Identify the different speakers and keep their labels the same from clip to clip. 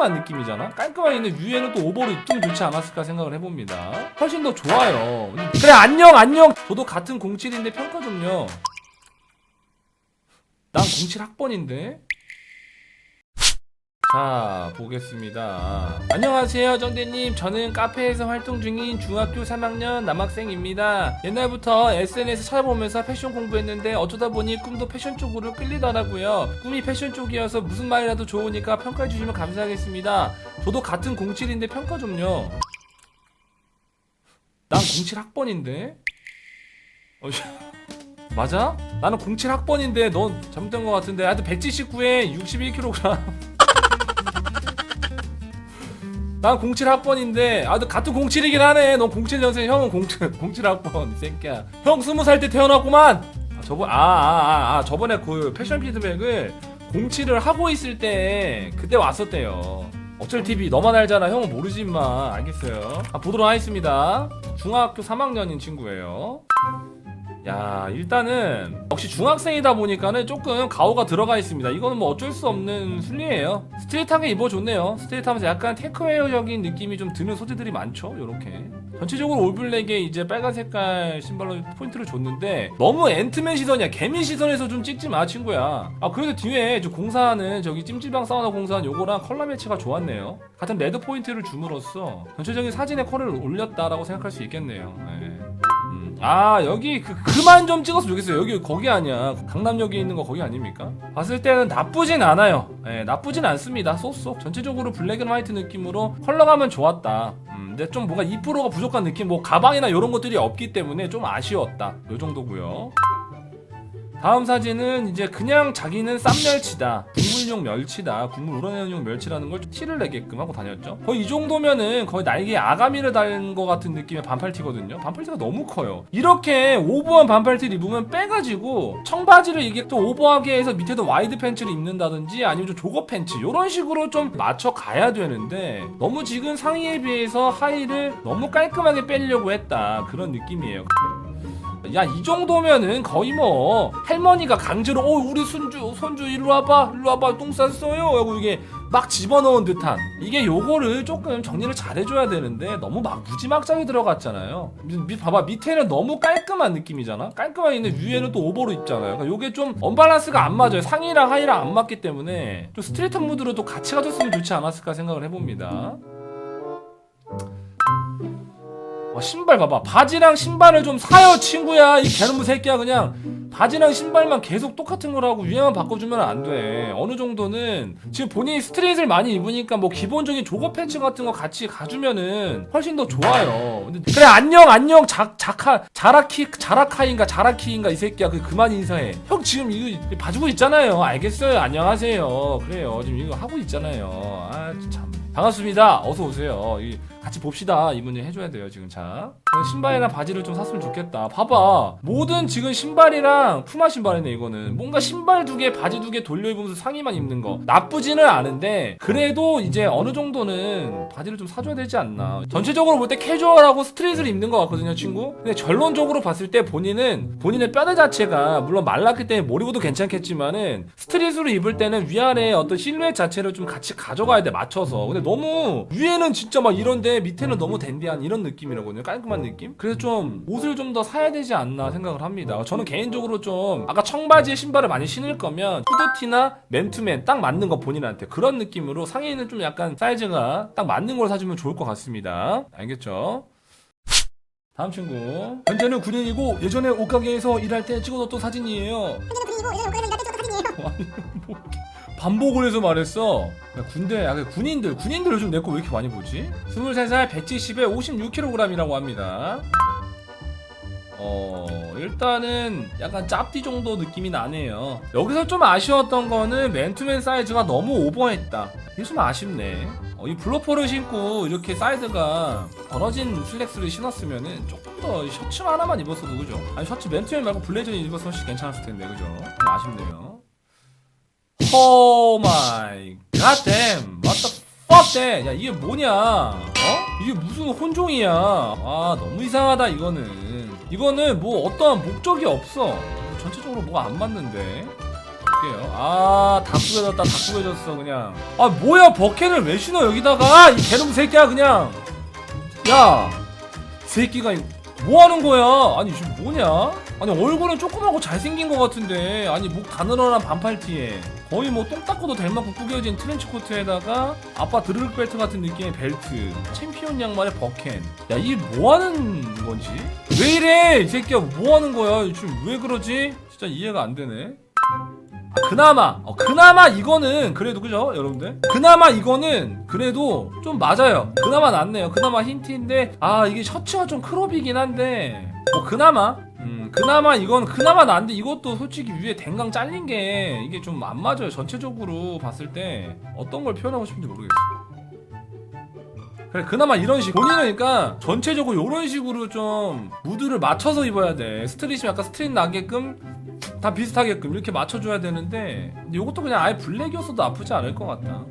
Speaker 1: 깔끔한 느낌이잖아? 깔끔하게 있는데 위에는 또 오버로 입으면 좋지 않았을까 생각을 해봅니다. 훨씬 더 좋아요. 그래 안녕 안녕. 저도 같은 07인데 평가 좀요. 난 07 학번인데 자 보겠습니다. 안녕하세요 정대님. 저는 카페에서 활동 중인 중학교 3학년 남학생입니다. 옛날부터 SNS 찾아보면서 패션 공부했는데 어쩌다 보니 꿈도 패션 쪽으로 끌리더라고요. 꿈이 패션 쪽이어서 무슨 말이라도 좋으니까 평가해 주시면 감사하겠습니다. 저도 같은 07인데 평가 좀요. 난 07 학번인데? 어이씨. 맞아? 나는 07 학번인데 넌 잘못된 것 같은데. 하여튼 179에 61kg 난 07 학번인데 아, 너 같은 07이긴 하네. 넌 07년생, 형은 07, 07 학번, 이 새끼야. 형 20살 때 태어났구만. 아, 저번 아, 아, 아, 아, 저번에 그 패션 피드백을 07을 하고 있을 때 그때 왔었대요. 어쩔 TV 너만 알잖아. 형은 모르지 마. 알겠어요. 아, 보도록 하겠습니다. 중학교 3학년인 친구예요. 야 일단은 역시 중학생이다 보니까는 조금 가오가 들어가 있습니다. 이거는 뭐 어쩔 수 없는 순리예요. 스트레이트하게 입어줬네요. 스트레이트하면서 약간 테크웨어적인 느낌이 좀 드는 소재들이 많죠 요렇게. 전체적으로 올블랙에 이제 빨간 색깔 신발로 포인트를 줬는데 너무 앤트맨 시선이야. 개미 시선에서 좀 찍지 마 친구야. 아 그래도 뒤에 저 공사하는 저기 찜질방 사우나 공사한 요거랑 컬러 매치가 좋았네요. 같은 레드 포인트를 줌으로써 전체적인 사진의 컬을 올렸다라고 생각할 수 있겠네요. 네. 음. 아 여기 그, 그만 좀 찍었으면 좋겠어요. 여기 거기 아니야. 강남역에 있는 거 거기 아닙니까? 봤을 때는 나쁘진 않아요. 예 나쁘진 않습니다. 쏘쏘 전체적으로 블랙 앤 화이트 느낌으로 컬러감은 좋았다. 음, 근데 좀 뭔가 2%가 부족한 느낌? 뭐 가방이나 이런 것들이 없기 때문에 좀 아쉬웠다. 요 정도고요. 다음 사진은 이제 그냥 자기는 쌈멸치다 국물용 멸치다. 국물 우러내는 용 멸치라는 걸 티를 내게끔 하고 다녔죠. 거의 이 정도면은 거의 날개에 아가미를 달는 것 같은 느낌의 반팔티거든요. 반팔티가 너무 커요. 이렇게 오버한 반팔티를 입으면 빼가지고 청바지를 이게 또 오버하게 해서 밑에도 와이드 팬츠를 입는다든지 아니면 좀 조거 팬츠 이런 식으로 좀 맞춰 가야 되는데 너무 지금 상의에 비해서 하의를 너무 깔끔하게 빼려고 했다. 그런 느낌이에요 야 이 정도면은 거의 뭐 할머니가 강제로 어 우리 손주 손주 일로 와봐 일로 와봐 똥 쌌어요. 하고 이게 막 집어넣은 듯한 이게 요거를 조금 정리를 잘 해줘야 되는데 너무 막 무지막지하게 들어갔잖아요. 미, 미- 봐봐 밑에는 너무 깔끔한 느낌이잖아? 깔끔하게 있는데 위에는 또 오버로 입잖아요. 그러니까 요게 좀 언밸런스가 안 맞아요. 상의랑 하의랑 안 맞기 때문에 좀 스트레이트 무드로 또 같이 가졌으면 좋지 않았을까 생각을 해봅니다 와, 신발 봐봐. 바지랑 신발을 좀 사요, 친구야. 이 개놈의 새끼야, 그냥. 바지랑 신발만 계속 똑같은 거라고 유행만 바꿔주면 안 돼. 어느 정도는 지금 본인이 스트레이트를 많이 입으니까 뭐 기본적인 조거 팬츠 같은 거 같이 가주면은 훨씬 더 좋아요. 근데 그래, 안녕, 안녕, 자, 자카, 자라키, 자라카인가, 자라키인가, 이 새끼야. 그, 그만 인사해. 형 지금 이거 봐주고 있잖아요. 알겠어요. 안녕하세요. 그래요. 지금 이거 하고 있잖아요. 아, 참. 반갑습니다. 어서 오세요. 이, 같이 봅시다. 이 문제 해줘야 돼요, 지금 자. 신발이나 바지를 좀 샀으면 좋겠다. 봐봐. 모든 지금 신발이랑 푸마 신발이네, 이거는. 뭔가 신발 두 개, 바지 두 개 돌려 입으면서 상의만 입는 거. 나쁘지는 않은데, 그래도 이제 어느 정도는 바지를 좀 사줘야 되지 않나. 전체적으로 볼 때 캐주얼하고 스트레이트를 입는 것 같거든요, 친구. 근데 결론적으로 봤을 때 본인은, 본인의 뼈대 자체가, 물론 말랐기 때문에 모리고도 괜찮겠지만은, 스트레이트로 입을 때는 위아래 어떤 실루엣 자체를 좀 같이 가져가야 돼, 맞춰서. 근데 너무, 위에는 진짜 막 이런 데, 밑에는 너무 댄디한 이런 느낌이라거든요. 깔끔한 느낌? 그래서 좀, 옷을 좀 더 사야 되지 않나 생각을 합니다. 저는 개인적으로 좀, 아까 청바지에 신발을 많이 신을 거면, 후드티나 맨투맨 딱 맞는 거 본인한테. 그런 느낌으로 상의는 좀 약간 사이즈가 딱 맞는 걸 사주면 좋을 것 같습니다. 알겠죠? 다음 친구. 현재는 군인이고 예전에 옷가게에서 일할 때 찍어뒀던 사진이에요. 아니, 뭐 반복을 해서 말했어. 야, 군대, 아, 그 군인들, 군인들 요즘 내 거 왜 이렇게 많이 보지? 23살 170에 56kg이라고 합니다. 어, 일단은 약간 짭띠 정도 느낌이 나네요. 여기서 좀 아쉬웠던 거는 맨투맨 사이즈가 너무 오버했다. 이게 좀 아쉽네. 어, 이 블로퍼를 신고 이렇게 사이드가 벌어진 슬랙스를 신었으면은 조금 더 셔츠 하나만 입었어도 그죠? 아니 셔츠 맨투맨 말고 블레이저 입었으면 괜찮았을 텐데 그죠? 좀 아쉽네요. 오 마이 갓댐 fuck that 야 이게 뭐냐 어? 이게 무슨 혼종이야 아 너무 이상하다 이거는 이거는 뭐 어떠한 목적이 없어 전체적으로 뭐가 안 맞는데 볼게요. 아, 다 구겨졌다, 다 구겨졌어, 그냥. 아, 뭐야, 버켄을 왜 신어, 여기다가? 이 개놈 새끼야, 그냥. 야, 이 새끼가 뭐 하는 거야? 아니, 지금 뭐냐? 아니, 얼굴은 조그맣고 잘생긴 것 같은데. 아니, 목 가늘어난 반팔티에. 거의 뭐 똥 닦고도 될 만큼 구겨진 트렌치 코트에다가 아빠 드르륵 벨트 같은 느낌의 벨트. 챔피언 양말에 버켄. 야, 이뭐 하는 건지? 왜 이래? 이 새끼야, 뭐 하는 거야? 지금 왜 그러지? 진짜 이해가 안 되네. 아, 그나마 어, 그나마 이거는 그래도 그죠 여러분들 그나마 이거는 그래도 좀 맞아요 그나마 낫네요 그나마 힌트인데 아 이게 셔츠가 좀 크롭이긴 한데 뭐 그나마 음 그나마 이건 그나마 나은데 이것도 솔직히 위에 댕강 잘린 게 이게 좀 안 맞아요. 전체적으로 봤을 때 어떤 걸 표현하고 싶은지 모르겠어 그래 그나마 이런 식 본인은 그러니까 전체적으로 이런 식으로 좀 무드를 맞춰서 입어야 돼. 스트릿이 약간 스트릿 나게끔 다 비슷하게끔 이렇게 맞춰줘야 되는데 이것도 그냥 아예 블랙이었어도 아프지 않을 것 같다.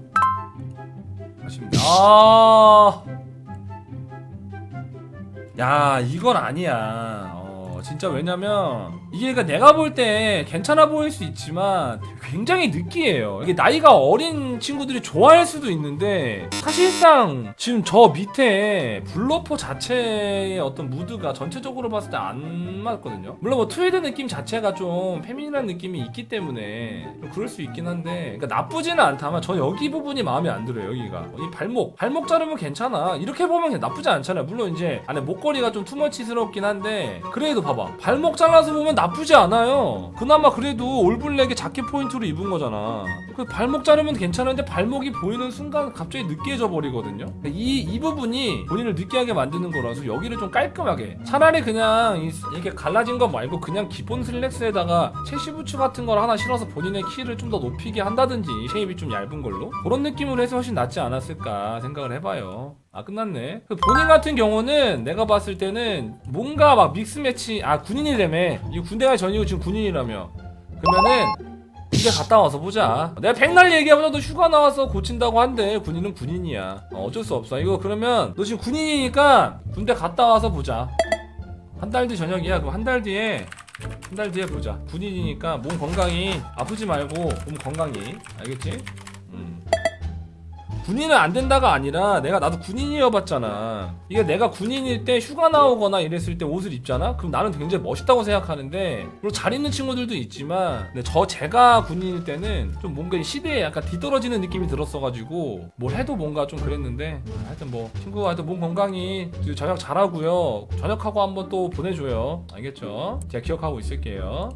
Speaker 1: 아쉽네. 아... 야 이건 아니야 어, 진짜 왜냐면 이게 그러니까 내가 볼 때 괜찮아 보일 수 있지만 굉장히 느끼해요. 이게 나이가 어린 친구들이 좋아할 수도 있는데 사실상 지금 저 밑에 블러퍼 자체의 어떤 무드가 전체적으로 봤을 때 안 맞거든요. 물론 뭐 트웨이드 느낌 자체가 좀 페미닌한 느낌이 있기 때문에 좀 그럴 수 있긴 한데 그러니까 나쁘지는 않다만 저 여기 부분이 마음에 안 들어요 여기가. 이 발목 발목 자르면 괜찮아. 이렇게 보면 나쁘지 않잖아요. 물론 이제 안에 목걸이가 좀 투머치스럽긴 한데 그래도 봐봐. 발목 잘라서 보면 나쁘지 않아요. 그나마 그래도 올블랙에 자켓 포인트로 입은 거잖아. 그 발목 자르면 괜찮은데 발목이 보이는 순간 갑자기 느끼해져 버리거든요. 이, 이 부분이 본인을 느끼하게 만드는 거라서 여기를 좀 깔끔하게. 차라리 그냥 이- 이렇게 갈라진 거 말고 그냥 기본 슬랙스에다가 체시 부츠 같은 걸 하나 실어서 본인의 키를 좀 더 높이게 한다든지 쉐입이 좀 얇은 걸로. 그런 느낌으로 해서 훨씬 낫지 않았을까 생각을 해봐요. 아 끝났네. 그 본인 같은 경우는 내가 봤을 때는 뭔가 막 믹스매치 아 군인이라며 이 군대가 전이고 지금 군인이라며. 그러면은 군대 갔다 와서 보자. 내가 백날 얘기하면 너 휴가 나와서 고친다고 한대 군인은 군인이야. 어, 어쩔 수 없어. 이거 그러면 너 지금 군인이니까 군대 갔다 와서 보자. 한 달 뒤 저녁이야. 그럼 한 달 뒤에 한 달 뒤에 보자. 군인이니까 몸 건강히 아프지 말고 몸 건강히. 알겠지? 음. 군인은 안 된다가 아니라 내가 나도 군인이어봤잖아. 이게 내가 군인일 때 휴가 나오거나 이랬을 때 옷을 입잖아. 그럼 나는 굉장히 멋있다고 생각하는데 물론 잘 입는 친구들도 있지만 저 제가 군인일 때는 좀 뭔가 이 시대에 약간 뒤떨어지는 느낌이 들었어가지고 뭘 해도 뭔가 좀 그랬는데 하여튼 뭐 친구 하여튼 몸 건강히 저녁 잘하고요. 저녁하고 한번 또 보내줘요. 알겠죠? 제가 기억하고 있을게요.